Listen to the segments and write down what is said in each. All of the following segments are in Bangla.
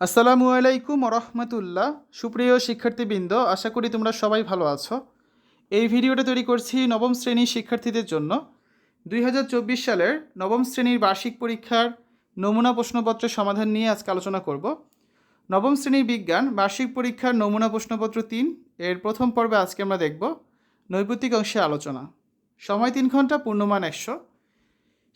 আসসালামু আলাইকুম রহমতুল্লাহ সুপ্রিয় শিক্ষার্থীবৃন্দ, আশা করি তোমরা সবাই ভালো আছো। এই ভিডিওটা তৈরি করছি নবম শ্রেণির শিক্ষার্থীদের জন্য। দুই হাজার চব্বিশ সালের নবম শ্রেণির বার্ষিক পরীক্ষার নমুনা প্রশ্নপত্র সমাধান নিয়ে আজকে আলোচনা করব। নবম শ্রেণির বিজ্ঞান, বার্ষিক পরীক্ষার নমুনা প্রশ্নপত্র তিন, এর প্রথম পর্বে আজকে আমরা দেখব নৈপতিক অংশে আলোচনা। সময় তিন ঘণ্টা, পূর্ণমান একশো।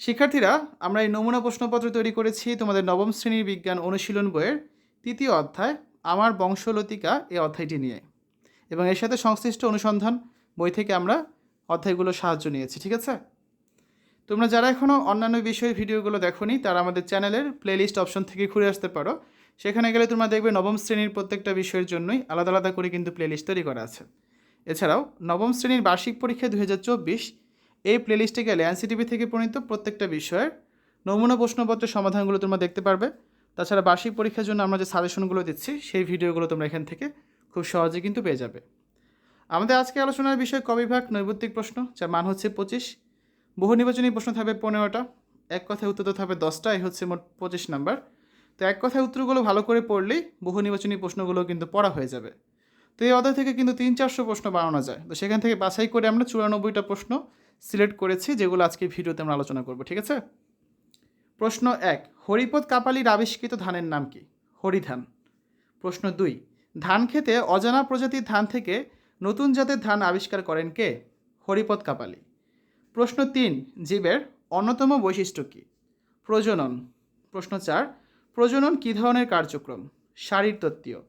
শিক্ষার্থীরা, আমরা এই নমুনা প্রশ্নপত্র তৈরি করেছি তোমাদের নবম শ্রেণির বিজ্ঞান অনুশীলন বইয়ের তৃতীয় অধ্যায়, আমার বংশলতিকা এই অধ্যায়টি নিয়ে। এবং এর সাথে সংশ্লিষ্ট অনুসন্ধান বই থেকে আমরা অধ্যায়গুলো সাহায্য নিয়েছি, ঠিক আছে? তোমরা যারা এখনও অন্যান্য বিষয়ের ভিডিওগুলো দেখোনি, তারা আমাদের চ্যানেলের প্লেলিস্ট অপশন থেকে ঘুরে আসতে পারো। সেখানে গেলে তোমরা দেখবে নবম শ্রেণির প্রত্যেকটা বিষয়ের জন্যই আলাদা আলাদা করে কিন্তু প্লেলিস্ট তৈরি করা আছে। এছাড়াও, নবম শ্রেণির বার্ষিক পরীক্ষা দুহাজার চব্বিশ, এই প্লেলিস্টে গেলে এনসিটিভি থেকে প্রণীত প্রত্যেকটা বিষয়ের নমুনা প্রশ্নপত্রের সমাধানগুলো তোমরা দেখতে পারবে। তাছাড়া বার্ষিক পরীক্ষার জন্য আমরা যে সাজেশনগুলো দিচ্ছি, সেই ভিডিওগুলো তোমরা এখান থেকে খুব সহজে কিন্তু পেয়ে যাবে। আমাদের আজকে আলোচনার বিষয় কবিভাগ নৈবত্তিক প্রশ্ন, যার মান হচ্ছে পঁচিশ। বহু নির্বাচনী প্রশ্ন থাকবে পনেরোটা। এক কথায় উত্তর তো থাকবে দশটা, এই হচ্ছে মোট পঁচিশ নাম্বার। তো এক কথায় উত্তরগুলো ভালো করে পড়লেই বহু নির্বাচনী প্রশ্নগুলো কিন্তু পড়া হয়ে যাবে। তো এই অধ্যায় থেকে কিন্তু তিন চারশো প্রশ্ন বানানো যায়। তো সেখান থেকে বাছাই করে আমরা চুরানব্বইটা প্রশ্ন সিলেক্ট করেছি, যেগুলো আজকে ভিডিওতে আমরা আলোচনা করব, ঠিক আছে? প্রশ্ন এক, হরিপদ কাপালির আবিষ্কৃত ধানের নাম কি? হরিধান। প্রশ্ন দুই, ধান খেতে অজানা প্রজাতির ধান থেকে নতুন জাতের ধান আবিষ্কার করেন কে? হরিপদ কাপালি। প্রশ্ন তিন, জীবের অন্যতম বৈশিষ্ট্য কী? প্রজনন। প্রশ্ন চার, প্রজনন কী ধরনের কার্যক্রম? শারীরতত্ত্বীয়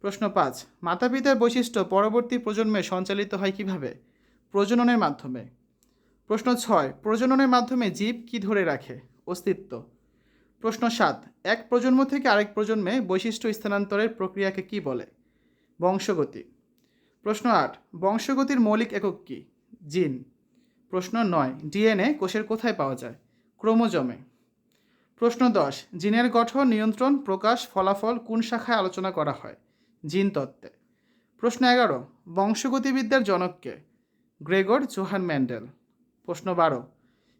প্রশ্ন পাঁচ মাতা পিতার বৈশিষ্ট্য পরবর্তী প্রজন্মে সঞ্চালিত হয় কীভাবে? প্রজননের মাধ্যমে। প্রশ্ন ছয়, প্রজননের মাধ্যমে জীব কি ধরে রাখে? অস্তিত্ব। প্রশ্ন সাত, এক প্রজন্ম থেকে আরেক প্রজন্মে বৈশিষ্ট্য স্থানান্তরের প্রক্রিয়াকে কি বলে? বংশগতি। প্রশ্ন আট, বংশগতির মৌলিক একক কী? জিন। প্রশ্ন নয়, ডিএনএ কোষের কোথায় পাওয়া যায়? ক্রোমোজমে। প্রশ্ন দশ, জিনের গঠন, নিয়ন্ত্রণ, প্রকাশ, ফলাফল কোন শাখায় আলোচনা করা হয়? জিন তত্ত্বে। প্রশ্ন এগারো, বংশগতিবিদ্যার জনককে গ্রেগর জোহান ম্যান্ডেল। প্রশ্ন বারো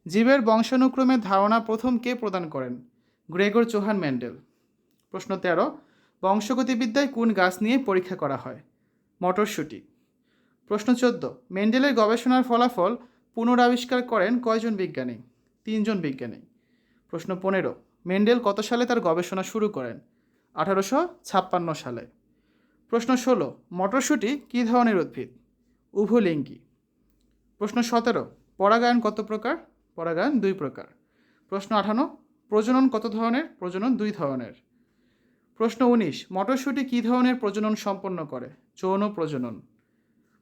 জীবের বংশানুক্রমের ধারণা প্রথম কে প্রদান করেন? Gregor Johann Mendel. প্রশ্ন তেরো, বংশগতিবিদ্যায় কোন গাছ নিয়ে পরীক্ষা করা হয়? মটরশুঁটি। প্রশ্ন চোদ্দ মেন্ডেলের গবেষণার ফলাফল পুনরাবিষ্কার করেন কয়জন বিজ্ঞানী? তিনজন বিজ্ঞানী। প্রশ্ন পনেরো মেন্ডেল কত সালে তার গবেষণা শুরু করেন? আঠারোশো ছাপ্পান্ন সালে। প্রশ্ন ষোলো, মটরশুঁটি কী ধরনের উদ্ভিদ? উভলিঙ্গি। প্রশ্ন সতেরো, পরাগায়ন কত প্রকার? পরাগায়ন দুই প্রকার। প্রশ্ন আঠানো, প্রজনন কত ধরনের? প্রজনন দুই ধরনের। প্রশ্ন উনিশ, মটরশুঁটি কী ধরনের প্রজনন সম্পন্ন করে? যৌন প্রজনন।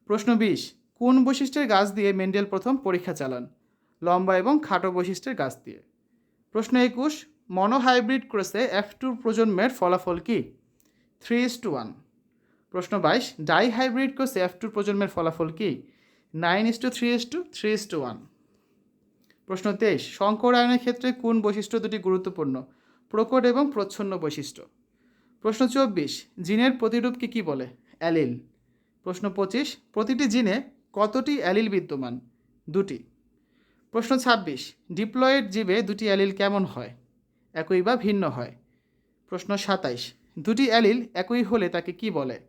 প্রশ্ন বিশ, কোন বৈশিষ্ট্যের গাছ দিয়ে মেন্ডেল প্রথম পরীক্ষা চালান? লম্বা এবং খাটো বৈশিষ্ট্যের গাছ দিয়ে। প্রশ্ন একুশ, মনোহাইব্রিড ক্রসে এফ টু প্রজন্মের ফলাফল কি? Three is to one. প্রশ্ন বাইশ ডাই হাইব্রিড ক্রসে এফ টু প্রজন্মের ফলাফল কি? Nine is to three is to, three is to one. প্রশ্ন তেইশ, সংকরায়নের ক্ষেত্রে কোন বৈশিষ্ট্য দুটি গুরুত্বপূর্ণ? প্রকট এবং প্রচ্ছন্ন বৈশিষ্ট্য। প্রশ্ন চব্বিশ, জিনের প্রতিরূপকে কী বলে? অ্যালিল। প্রশ্ন পঁচিশ, প্রতিটি জিনে কতটি অ্যালিল বিদ্যমান? দুটি। প্রশ্ন ছাব্বিশ, ডিপ্লয়েড জীবে দুটি অ্যালিল কেমন হয়? একই বা ভিন্ন হয়। প্রশ্ন সাতাইশ, দুটি অ্যালিল একই হলে তাকে কি বলে?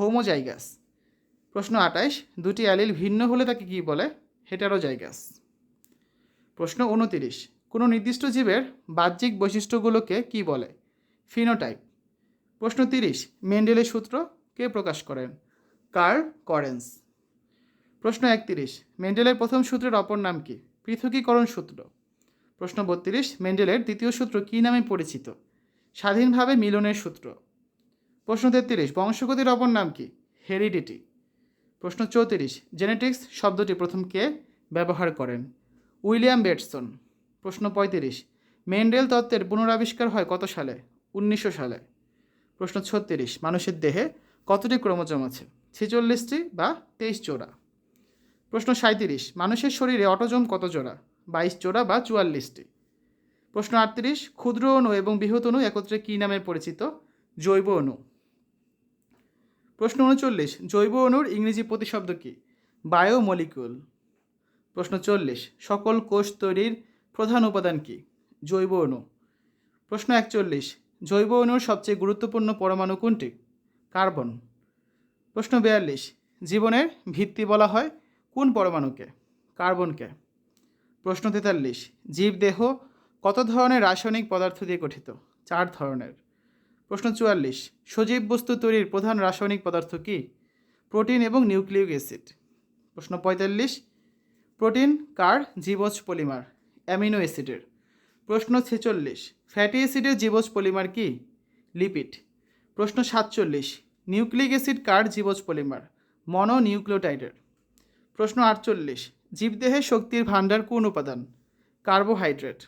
হোমোজাইগাস। প্রশ্ন আটাইশ, দুটি অ্যালিল ভিন্ন হলে তাকে কী বলে? হেটারোজাইগাস। প্রশ্ন উনতিরিশ। কোনো নির্দিষ্ট জীবের বাহ্যিক বৈশিষ্ট্যগুলোকে কি বলে? ফিনোটাইপ। প্রশ্ন তিরিশ, মেন্ডেলের সূত্র কে প্রকাশ করেন? Carl Correns. প্রশ্ন একতিরিশ, মেন্ডেলের প্রথম সূত্রের অপর নাম কি? পৃথকীকরণ সূত্র। প্রশ্ন বত্রিশ, মেন্ডেলের দ্বিতীয় সূত্র কী নামে পরিচিত? স্বাধীনভাবে মিলনের সূত্র। প্রশ্ন তেত্রিশ, বংশগতির অপর নাম কি? হেরিডিটি। প্রশ্ন চৌত্রিশ, জেনেটিক্স শব্দটি প্রথম কে ব্যবহার করেন? উইলিয়াম বেটসন, প্রশ্ন পঁয়ত্রিশ, মেন্ডেল তত্ত্বের পুনরাবিষ্কার হয় কত সালে? উনিশশো সালে। প্রশ্ন ছত্রিশ, মানুষের দেহে কতটি ক্রোমোজোম আছে? ছেচল্লিশটি বা তেইশ জোড়া। প্রশ্ন সাঁত্রিশ মানুষের শরীরে অটোজোম কত জোড়া? বাইশ জোড়া বা চুয়াল্লিশটি। প্রশ্ন আটত্রিশ, ক্ষুদ্র অণু এবং বৃহৎ অণু একত্রে কী নামে পরিচিত? জৈব অণু। প্রশ্ন উনচল্লিশ, জৈব অণুর ইংরেজি প্রতিশব্দ কী? বায়োমলিকুল প্রশ্ন চল্লিশ, সকল কোষ তৈরির প্রধান উপাদান কী? জৈব অণু। প্রশ্ন একচল্লিশ, জৈব অণুর সবচেয়ে গুরুত্বপূর্ণ পরমাণু কোনটি? কার্বন। প্রশ্ন বিয়াল্লিশ, জীবনের ভিত্তি বলা হয় কোন পরমাণুকে? কার্বনকে। প্রশ্ন তেতাল্লিশ জীবদেহ কত ধরনের রাসায়নিক পদার্থ দিয়ে গঠিত? চার ধরনের। প্রশ্ন চুয়াল্লিশ, সজীব বস্তু তৈরির প্রধান রাসায়নিক পদার্থ কী? প্রোটিন এবং নিউক্লিয়িক অ্যাসিড। প্রশ্ন পঁয়তাল্লিশ প্রোটিন কার জীবজ পলিমার, অ্যামিনো অ্যাসিডের। প্রশ্ন ছেচল্লিশ, ফ্যাটি অ্যাসিডের জীবজ পলিমার কি? লিপিড। প্রশ্ন সাতচল্লিশ, নিউক্লিক অ্যাসিড কার জীবজ পলিমার? মনো নিউক্লিওটাইডের প্রশ্ন আটচল্লিশ জীবদেহে শক্তির ভাণ্ডার কোন উপাদান? কার্বোহাইড্রেট।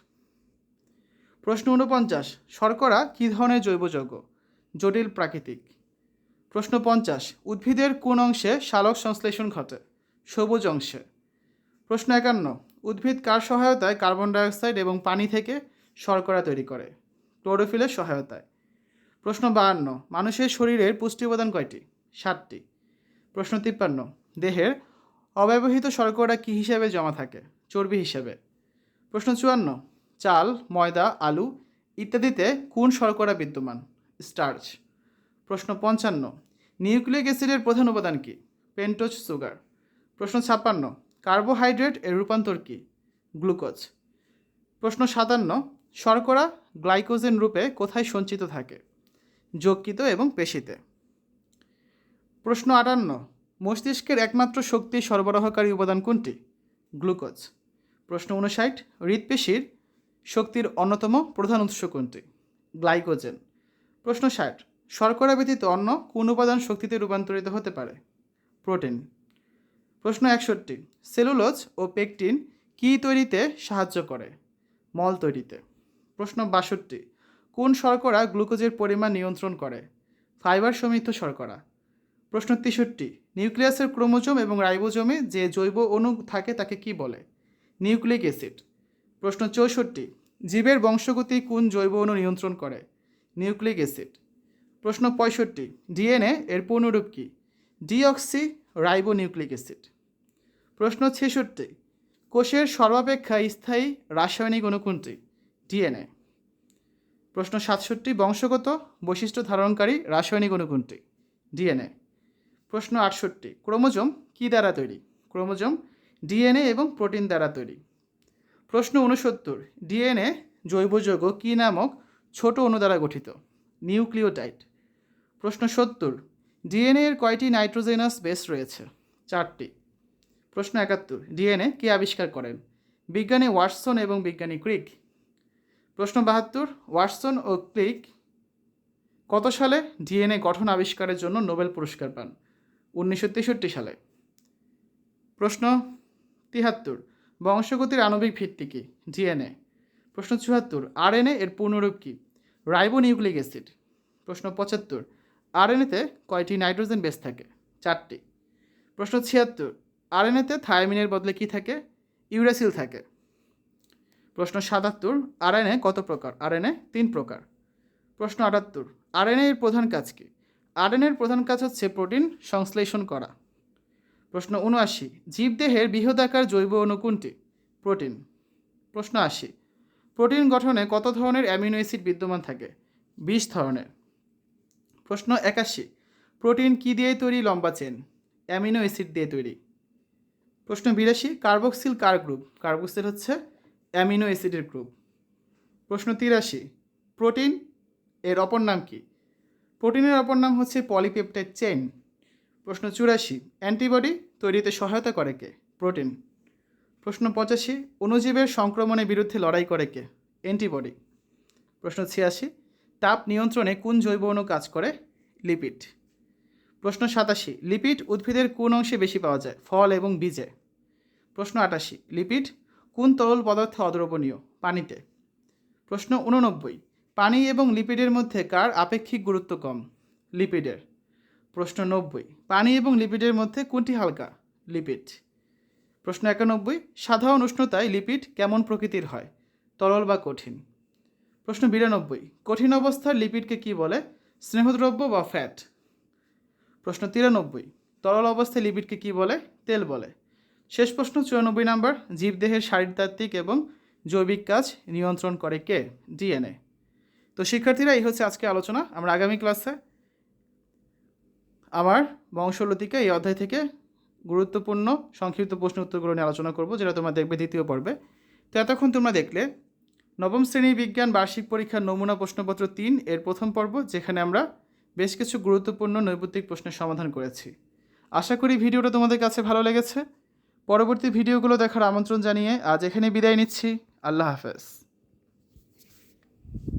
প্রশ্ন উনপঞ্চাশ শর্করা কী ধরনের জৈব যৌগ? জটিল প্রাকৃতিক। প্রশ্ন পঞ্চাশ, উদ্ভিদের কোন অংশে শালক সংশ্লেষণ ঘটে? সবুজ অংশে। প্রশ্ন একান্ন, উদ্ভিদ কার সহায়তায় কার্বন ডাইঅক্সাইড এবং পানি থেকে শর্করা তৈরি করে? ক্লোরোফিলের সহায়তায়। প্রশ্ন বাহান্ন, মানুষের শরীরের পুষ্টি উপাদান কয়টি? সাতটি। প্রশ্ন তিপ্পান্ন, দেহের অব্যবহৃত শর্করা কী হিসাবে জমা থাকে? চর্বি হিসাবে। প্রশ্ন চুয়ান্ন, চাল, ময়দা, আলু ইত্যাদিতে কোন শর্করা বিদ্যমান? স্টার্চ। প্রশ্ন পঞ্চান্ন, নিউক্লিক অ্যাসিডের প্রধান উপাদান কী? Pentose sugar. প্রশ্ন ছাপ্পান্ন কার্বোহাইড্রেট এর রূপান্তর কী? গ্লুকোজ। প্রশ্ন সাতান্ন, শর্করা গ্লাইকোজেন রূপে কোথায় সঞ্চিত থাকে? যকৃত এবং পেশিতে। প্রশ্ন আটান্ন, মস্তিষ্কের একমাত্র শক্তি সরবরাহকারী উপাদান কোনটি? গ্লুকোজ। প্রশ্ন উনষাট হৃৎপেশির শক্তির অন্যতম প্রধান উৎস কোনটি? গ্লাইকোজেন। প্রশ্ন ষাট, শর্করা ব্যতীত অন্য কোন উপাদান শক্তিতে রূপান্তরিত হতে পারে? প্রোটিন। প্রশ্ন একষট্টি, সেলুলোজ ও পেকটিন কী তৈরিতে সাহায্য করে? মল তৈরিতে। প্রশ্ন বাষট্টি, কোন শর্করা গ্লুকোজের পরিমাণ নিয়ন্ত্রণ করে? ফাইবার সমৃদ্ধ শর্করা। প্রশ্ন তেষট্টি, নিউক্লিয়াসের ক্রোমোজোম এবং রাইবোজোমে যে জৈব অণু থাকে তাকে কি বলে? Nucleic acid. প্রশ্ন চৌষট্টি, জীবের বংশগতি কোন জৈব অণু নিয়ন্ত্রণ করে? Nucleic acid. প্রশ্ন পঁয়ষট্টি, ডিএনএ এর পূর্ণরূপ কী? Deoxyribonucleic acid. প্রশ্ন ছেষট্টি। কোষের সর্বাপেক্ষা স্থায়ী রাসায়নিক অণু ডিএনএ। প্রশ্ন সাতষট্টি, বংশগত বৈশিষ্ট্য ধারণকারী রাসায়নিক অণু ডিএনএ। প্রশ্ন আটষট্টি, ক্রোমোজোম কী দ্বারা তৈরি? ক্রোমোজোম ডিএনএ এবং প্রোটিন দ্বারা তৈরি। প্রশ্ন উনসত্তর ডিএনএ জৈব যৌগ কী নামক ছোট অণু দ্বারা গঠিত? নিউক্লিওটাইড। প্রশ্ন সত্তর, ডিএনএ এর কয়টি নাইট্রোজেনাস বেস রয়েছে? চারটি। প্রশ্ন একাত্তর, ডিএনএ কে আবিষ্কার করেন? বিজ্ঞানী ওয়াটসন এবং বিজ্ঞানী ক্রিক। প্রশ্ন বাহাত্তর, ওয়াটসন ও ক্রিক কত সালে ডিএনএ গঠন আবিষ্কারের জন্য নোবেল পুরস্কার পান? উনিশশো তেষট্টি সালে। প্রশ্ন তিহাত্তর, বংশগতির আণবিক ভিত্তি কী? ডিএনএ। প্রশ্ন চুয়াত্তর, আরএনএ এর পূর্ণরূপ কী? Ribonucleic acid. প্রশ্ন পঁচাত্তর আরএনএতে কয়টি নাইট্রোজেন বেস থাকে? চারটি। প্রশ্ন ছিয়াত্তর আরএনএতে থায়ামিনের বদলে কী থাকে? ইউরাসিল থাকে। প্রশ্ন সাতাত্তর, আরএনএ কত প্রকার? আরএনএ তিন প্রকার। প্রশ্ন আটাত্তর, আরএনএ এর প্রধান কাজ কী? আরএনএ এর প্রধান কাজ হচ্ছে প্রোটিন সংশ্লেষণ করা। প্রশ্ন উনআশি জীবদেহের বৃহদাকার জৈব অণু কোনটি? প্রোটিন। প্রশ্ন আশি, প্রোটিন গঠনে কত ধরনের অ্যামিনো অ্যাসিড বিদ্যমান থাকে? বিশ ধরনের। প্রশ্ন একাশি, প্রোটিন কী দিয়ে তৈরি লম্বা চেন? অ্যামিনো অ্যাসিড দিয়ে তৈরি। প্রশ্ন বিরাশি কার্বক্সিল কার গ্রুপ কার্বক্সিল হচ্ছে অ্যামিনো অ্যাসিডের গ্রুপ প্রশ্ন তিরাশি প্রোটিন এর অপর নাম কি? প্রোটিনের অপর নাম হচ্ছে পলিপেপটাইড চেইন প্রশ্ন চুরাশি অ্যান্টিবডি তৈরিতে সহায়তা করে কে? প্রোটিন প্রশ্ন পঁচাশি, অণুজীবের সংক্রমণের বিরুদ্ধে লড়াই করে কে? অ্যান্টিবডি প্রশ্ন ছিয়াশি, তাপ নিয়ন্ত্রণে কোন জৈব অণু কাজ করে? লিপিড প্রশ্ন সাতাশি, লিপিড উদ্ভিদের কোন অংশে বেশি পাওয়া যায়, ফল এবং বীজে? প্রশ্ন আটাশি, লিপিড কোন তরল পদার্থে অদ্রবণীয়, পানিতে? প্রশ্ন উননব্বই পানি এবং লিপিডের মধ্যে কার আপেক্ষিক গুরুত্ব কম, লিপিডের? প্রশ্ন নব্বই, পানি এবং লিপিডের মধ্যে কোনটি হালকা, লিপিড? প্রশ্ন একানব্বই, সাধারণ উষ্ণতায় লিপিড কেমন প্রকৃতির হয়, তরল বা কঠিন? প্রশ্ন বিরানব্বই, কঠিন অবস্থার লিপিডকে কি বলে, স্নেহদ্রব্য বা ফ্যাট? প্রশ্ন তিরানব্বই। তরল অবস্থায় লিপিডকে কি বলে? তেল বলে। শেষ প্রশ্ন চুরানব্বই নাম্বার। জীবদেহের শারীরতাত্ত্বিক এবং জৈবিক কাজ নিয়ন্ত্রণ করে কে? ডিএনএ। তো শিক্ষার্থীরা, এই হচ্ছে আজকে আলোচনা। আমরা আগামী ক্লাসে আমার বংশলতিকে এই অধ্যায় থেকে গুরুত্বপূর্ণ, সংক্ষিপ্ত প্রশ্ন উত্তরগুলো নিয়ে আলোচনা করব, যেটা তোমরা দেখবে দ্বিতীয় পর্বে। তো এতক্ষণ তোমরা দেখলে, নবম শ্রেণির বিজ্ঞান বার্ষিক পরীক্ষার নমুনা প্রশ্নপত্র তিন, এর প্রথম পর্ব, যেখানে আমরা বেশ কিছু গুরুত্বপূর্ণ নৈবত্তিক প্রশ্নের সমাধান করেছি। আশা করি ভিডিওটা তোমাদের কাছে ভালো লেগেছে। পরবর্তী ভিডিওগুলো দেখার আমন্ত্রণ জানিয়ে আজ এখানে বিদায় নিচ্ছি। আল্লাহ হাফেজ।